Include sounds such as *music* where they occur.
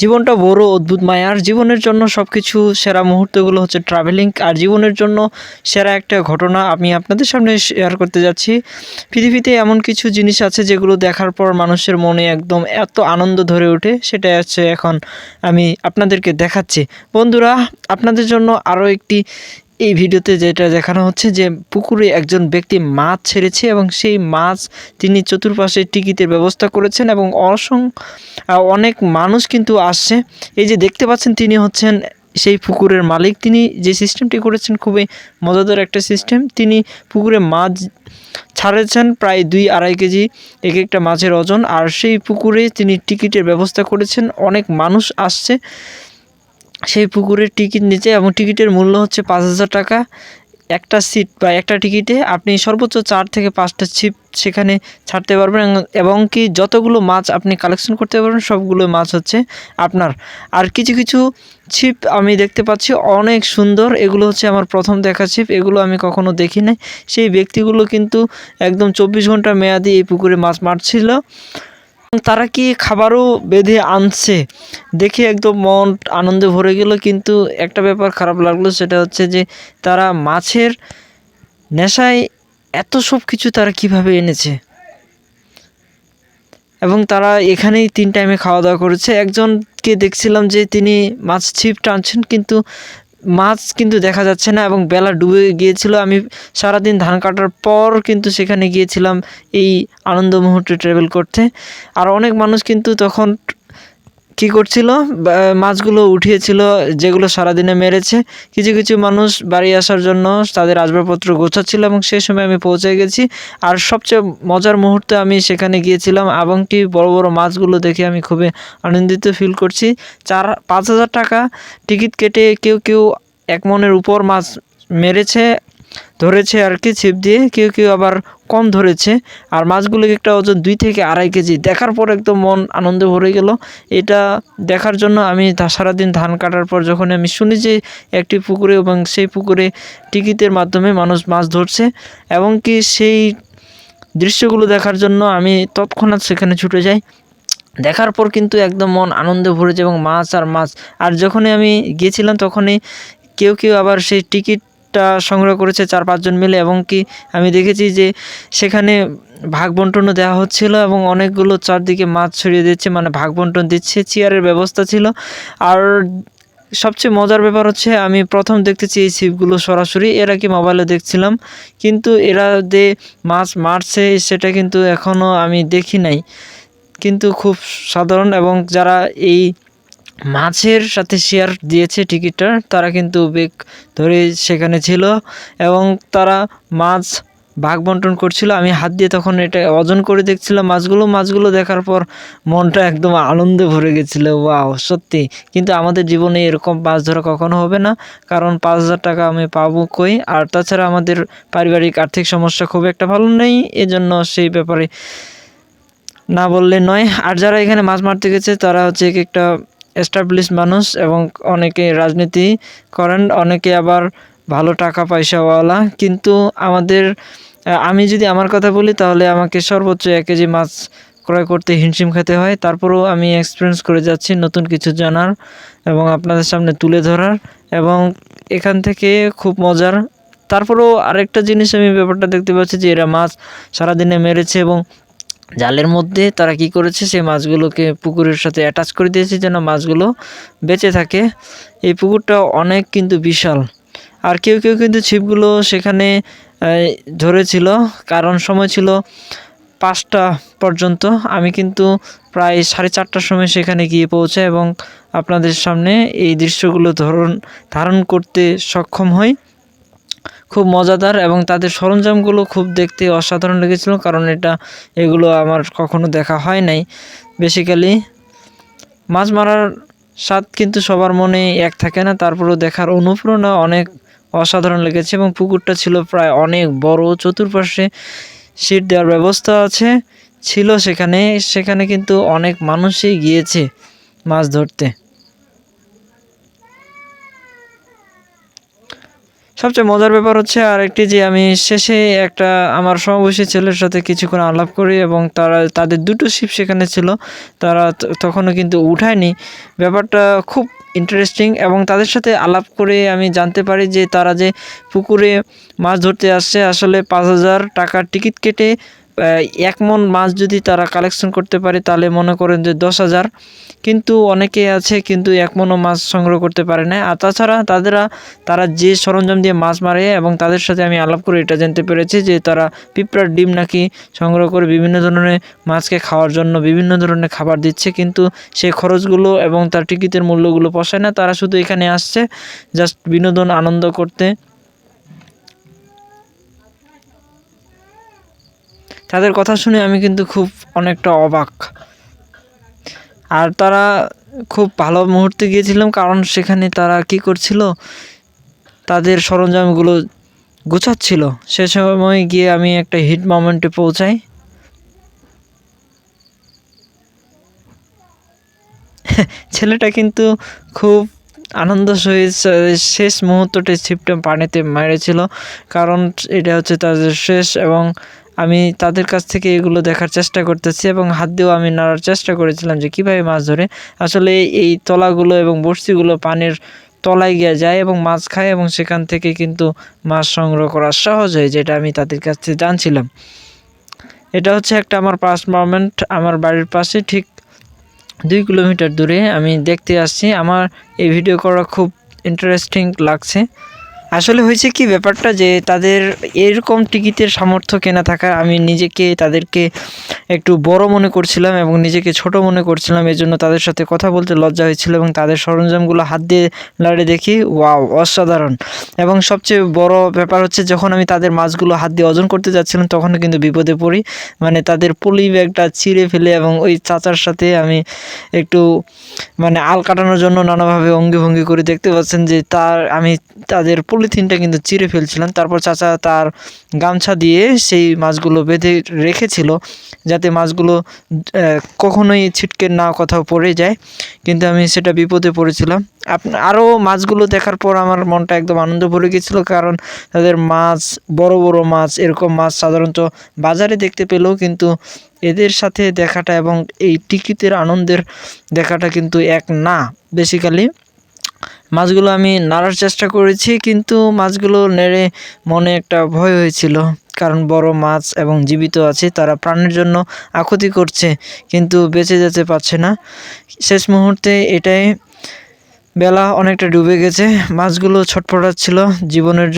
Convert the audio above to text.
জীবনটা বড় অদ্ভুত মায়ার জীবনের জন্য সব কিছু সেরা মুহূর্তগুলো হচ্ছে ট্রাভেলিং আর জীবনের জন্য সেরা একটা ঘটনা আমি আপনাদের সামনে শেয়ার করতে যাচ্ছি। পৃথিবীতে এমন কিছু জিনিস আছে যেগুলো দেখার পর মানুষের মনে একদম এত আনন্দ ধরে ওঠে সেটা হচ্ছে এখন আমি আপনাদেরকে দেখাচ্ছি। বন্ধুরা, আপনাদের জন্য আরও একটি এই ভিডিওতে যেটা দেখানো হচ্ছে যে পুকুরে একজন ব্যক্তি মাছ ছেড়েছে এবং সেই মাছ তিনি চতুর্পাশে টিকিটের ব্যবস্থা করেছেন এবং অসং অনেক মানুষ কিন্তু আসছে। এই যে দেখতে পাচ্ছেন তিনি হচ্ছেন সেই পুকুরের মালিক। তিনি যে সিস্টেমটি করেছেন খুবই মজাদার একটা সিস্টেম। তিনি পুকুরে মাছ ছাড়েছেন প্রায় দুই আড়াই কেজি এক একটা মাছের ওজন। আর সেই পুকুরে তিনি টিকিটের ব্যবস্থা করেছেন। অনেক মানুষ আসছে। সেই পুকুরের টিকিট নিচে এবং টিকিটের মূল্য হচ্ছে পাঁচ হাজার টাকা। একটা সিট বা একটা টিকিটে আপনি সর্বোচ্চ চার থেকে পাঁচটা ছিপ সেখানে ছাড়তে পারবেন এবং- কি যতগুলো মাছ আপনি কালেকশন করতে পারবেন, সবগুলো মাছ হচ্ছে আপনার। আর কিছু কিছু ছিপ আমি দেখতে পাচ্ছি, অনেক সুন্দর। এগুলো হচ্ছে আমার প্রথম দেখা ছিপ, এগুলো আমি কখনো দেখি নাই। সেই ব্যক্তিগুলো কিন্তু একদম চব্বিশ ঘণ্টা মেয়াদি এই পুকুরে মাছ মারছিল। তারা কি খাবারও বেঁধে আনছে? দেখে একদম মন আনন্দে ভরে গেল, কিন্তু একটা ব্যাপার খারাপ লাগল, সেটা হচ্ছে যে তারা মাছের নেশায় এত সব কিছু তারা কীভাবে এনেছে? এবং তারা এখানেই তিন টাইমে খাওয়া দাওয়া করেছে। একজনকে দেখছিলাম যে তিনি মাছ ছিপ টানছেন, কিন্তু মাছ কিন্তু দেখা যাচ্ছে না এবং বেলা ডুবে গিয়েছিল। আমি সারাদিন ধান কাটার পর কিন্তু সেখানে গিয়েছিলাম এই আনন্দ মুহূর্তে ট্রাভেল করতে। আর অনেক মানুষ কিন্তু তখন কি করছিল? মাছগুলো উঠিয়েছিল, যেগুলো সারাদিনে মেরেছে। কিছু কিছু মানুষ বাড়ি আসার জন্য তাদের আসবাবপত্র গোছাচ্ছিল এবং সেই সময় আমি পৌঁছে গেছি। আর সবচেয়ে মজার মুহূর্তে আমি সেখানে গিয়েছিলাম এবং কি বড় বড় মাছগুলো দেখে আমি খুবই আনন্দিত ফিল করছি। চার, পাঁচ হাজার টাকা টিকিট কেটে কেউ কেউ এক মনের উপর মাছ মেরেছে ধরেছে আর কি ছিপ দিয়ে, কেউ কেউ আবার কম ধরেছে। আর মাছগুলো একটা ওজন দুই থেকে আড়াই কেজি। দেখার পর একদম মন আনন্দে ভরে গেল। এটা দেখার জন্য আমি সারাদিন ধান কাটার পর যখন আমি শুনি যে একটি পুকুরে এবং সেই পুকুরে টিকিটের মাধ্যমে মানুষ মাছ ধরছে এবং কি সেই দৃশ্যগুলো দেখার জন্য আমি তৎক্ষণাৎ সেখানে ছুটে যাই। দেখার পর কিন্তু একদম মন আনন্দে ভরেছে এবং মাছ আর মাছ। আর যখনই আমি গিয়েছিলাম তখনই কেউ কেউ আবার সেই টিকিটটা সংগ্রহ করেছে চার পাঁচজন মিলে এবং কি আমি দেখেছি যে সেখানে ভাগ বন্টনও দেওয়া হচ্ছিল এবং অনেকগুলো চারদিকে মাছ ছড়িয়ে দিচ্ছে মানে ভাগ বন্টন দিচ্ছে, চেয়ারের ব্যবস্থা ছিল। আর সবচেয়ে মজার ব্যাপার হচ্ছে আমি প্রথম দেখতেছি এই ছিপগুলো সরাসরি, এরা কি মোবাইলে দেখছিলাম, কিন্তু এরা যে মাছ মারছে সেটা কিন্তু এখনও আমি দেখি নাই। কিন্তু খুব সাধারণ এবং যারা এই মাছের সাথে শেয়ার দিয়েছে টিকিটটা তারা কিন্তু বেগ ধরে সেখানে ছিল এবং তারা মাছ ভাগ বন্টন করছিল। আমি হাত দিয়ে তখন এটা ওজন করে দেখছিলাম মাছগুলো। মাছগুলো দেখার পর মনটা একদম আনন্দে ভরে গেছিল। ওয়াও, সত্যি। কিন্তু আমাদের জীবনে এরকম মাছ ধরা কখনো হবে না, কারণ পাঁচ হাজার টাকা আমি পাবো কই? আর তাছাড়া আমাদের পারিবারিক আর্থিক সমস্যা খুব একটা ভালো নেই, এজন্য সেই ব্যাপারে না বললে নয়। আর যারা এখানে মাছ মারতে গেছে, তারা হচ্ছে এক একটা এস্টাবলিশ মানুষ এবং অনেকে রাজনীতি করেন, অনেকে আবার ভালো টাকা পয়সাওয়ালা। কিন্তু আমাদের আমি যদি আমার কথা বলি, তাহলে আমাকে সর্বোচ্চ এক কেজি মাছ ক্রয় করতে হিমশিম খেতে হয়। তারপরেও আমি এক্সপিরিয়েন্স করে যাচ্ছি নতুন কিছু জানার এবং আপনাদের সামনে তুলে ধরার এবং এখান থেকে খুব মজার। তারপরেও আরেকটা জিনিস আমি ব্যাপারটা দেখতে পাচ্ছি যে এরা মাছ সারাদিনে মেরেছে এবং জালের মধ্যে তারা কি করেছে? সেই মাছগুলোকে পুকুরের সাথে অ্যাটাচ করে দিয়েছে যেন মাছগুলো বেঁচে থাকে। এই পুকুরটা অনেক কিন্তু বিশাল। আর কেউ কেউ কিন্তু ছিপগুলো সেখানে ধরেছিল। কারণ সময় ছিল পাঁচটা পর্যন্ত। আমি কিন্তু প্রায় সাড়ে চারটার সময় সেখানে গিয়ে পৌঁছাই এবং আপনাদের সামনে এই দৃশ্যগুলো ধরন ধারণ করতে সক্ষম হই। খুব মজাদার এবং তাদের সরঞ্জামগুলো খুব দেখতে অসাধারণ লেগেছিল কারণ এটা, এগুলো আমার কখনো দেখা হয় নাই। বেসিক্যালি মাছ মারার স্বাদ কিন্তু সবার মনে এক থাকে না, তারপরেও দেখার অনুপ্রেরণা অনেক অসাধারণ লেগেছে এবং পুকুরটা ছিল প্রায় অনেক বড়, চতুর্পাশে সিট দেওয়ার ব্যবস্থা আছে, ছিল সেখানে সেখানে কিন্তু অনেক মানুষই গিয়েছে মাছ ধরতে। সবচেয়ে মজার ব্যাপার হচ্ছে আরেকটি যে আমি শেষে একটা আমার সমবয়সী ছেলের সাথে কিছুক্ষণ আলাপ করি এবং তারা, তাদের দুটো শিপ সেখানে ছিল। তারা তখনও কিন্তু উঠায়নি। ব্যাপারটা খুব ইন্টারেস্টিং এবং তাদের সাথে আলাপ করে আমি জানতে পারি যে তারা যে পুকুরে মাছ ধরতে আসছে, আসলে পাঁচ হাজার টাকার টিকিট কেটে এক মন মাছ যদি তারা কালেকশন করতে পারে, তাহলে মনে করেন যে দশ হাজার। কিন্তু অনেকে আছে, কিন্তু এক মনও মাছ সংগ্রহ করতে পারে না। আর তাছাড়া তাদেরা, তারা যে সরঞ্জাম দিয়ে মাছ মারে এবং তাদের সাথে আমি আলাপ করে এটা জানতে পেরেছি যে তারা পিঁপড়ার ডিম নাকি সংগ্রহ করে বিভিন্ন ধরনের মাছকে খাওয়ার জন্য বিভিন্ন ধরনের খাবার দিচ্ছে। কিন্তু সেই খরচগুলো এবং তার টিকিটের মূল্যগুলো পোষায় না। তারা শুধু এখানে আসছে জাস্ট বিনোদন, আনন্দ করতে তাদের কথা শুনে আমি কিন্তু খুব অনেকটা অবাক। আর তারা খুব ভালো মুহূর্তে গিয়েছিলাম, কারণ সেখানে তারা কি করছিল? তাদের সরঞ্জামগুলো গোছাচ্ছিল। সে সময় গিয়ে আমি একটা হিট মোমেন্টে পৌঁছাই। *laughs* ছেলেটা কিন্তু খুব আনন্দ সহিত শেষ মুহূর্তটি ছিপটা পানিতে মেরেছিল, কারণ এটা হচ্ছে তাদের শেষ এবং আমি তাদের কাছ থেকে এগুলো দেখার চেষ্টা করতেছি এবং হাত দিয়েও আমি নাড়ার চেষ্টা করেছিলাম যে কীভাবে মাছ ধরে। আসলে এই তলাগুলো এবং বড়শিগুলো পানির তলায় গিয়ে যায় এবং মাছ খায় এবং সেখান থেকে কিন্তু মাছ সংগ্রহ করা সহজ হয়, যেটা আমি তাদের কাছ থেকে জানছিলাম। এটা হচ্ছে একটা আমার পাস মোমেন্ট আমার বাড়ির পাশে ঠিক দুই কিলোমিটার দূরে আমি দেখতে আসছি। আমার এই ভিডিও করা খুব ইন্টারেস্টিং লাগছে। আসলে হয়েছে কি ব্যাপারটা যে তাদের এরকম টিকিটের সামর্থ্য কেনা থাকা, আমি নিজেকে তাদেরকে একটু বড় মনে করছিলাম এবং নিজেকে ছোট মনে করছিলাম এই জন্য তাদের সাথে কথা বলতে লজ্জা হয়েছিল এবং তাদের সরঞ্জামগুলো হাত দিয়ে লাড়ে দেখি, ওয়াও, অসাধারণ। এবং সবচেয়ে বড় ব্যাপার হচ্ছে যখন আমি তাদের মাছগুলো হাত দিয়ে ওজন করতে যাচ্ছিলাম তখন কিন্তু বিপদে পড়ি। মানে তাদের পলি ব্যাগটা ছিঁড়ে ফেলে এবং ওই চাচার সাথে আমি একটু মানে আল কাটানোর জন্য নানাভাবে অঙ্গি ভঙ্গি করে দেখতে পাচ্ছেন যে তার, আমি তাদের পলিথিনটা কিন্তু চিরে ফেলছিলেন তারপর চাচা তার গামছা দিয়ে সেই মাছগুলো বেঁধে রেখেছিল যাতে মাছগুলো কখনোই ছিটকে না কোথাও পড়ে যায়। কিন্তু আমি সেটা বিপদে পড়েছিলাম। আপ আরও মাছগুলো দেখার পর আমার মনটা একদম আনন্দ ভরে গেছিল কারণ তাদের মাছ, বড় বড় মাছ, এরকম মাছ সাধারণত বাজারে দেখতে পেলেও কিন্তু এদের সাথে দেখাটা এবং এই টিকিটের আনন্দের দেখাটা কিন্তু এক না। বেসিক্যালি মাছগুলো আমি নাড়ার চেষ্টা করেছি, কিন্তু মাছগুলো নেড়ে মনে একটা ভয় হয়েছিল। কারণ বড় মাছ এবং জীবিত আছে, তারা প্রাণের জন্য আকুতি করছে, কিন্তু বেঁচে যেতে পারছে না। শেষ মুহূর্তে এটাই বেলা অনেকটা ডুবে গেছে। মাছগুলো ছটফটাচ্ছিল, জীবনের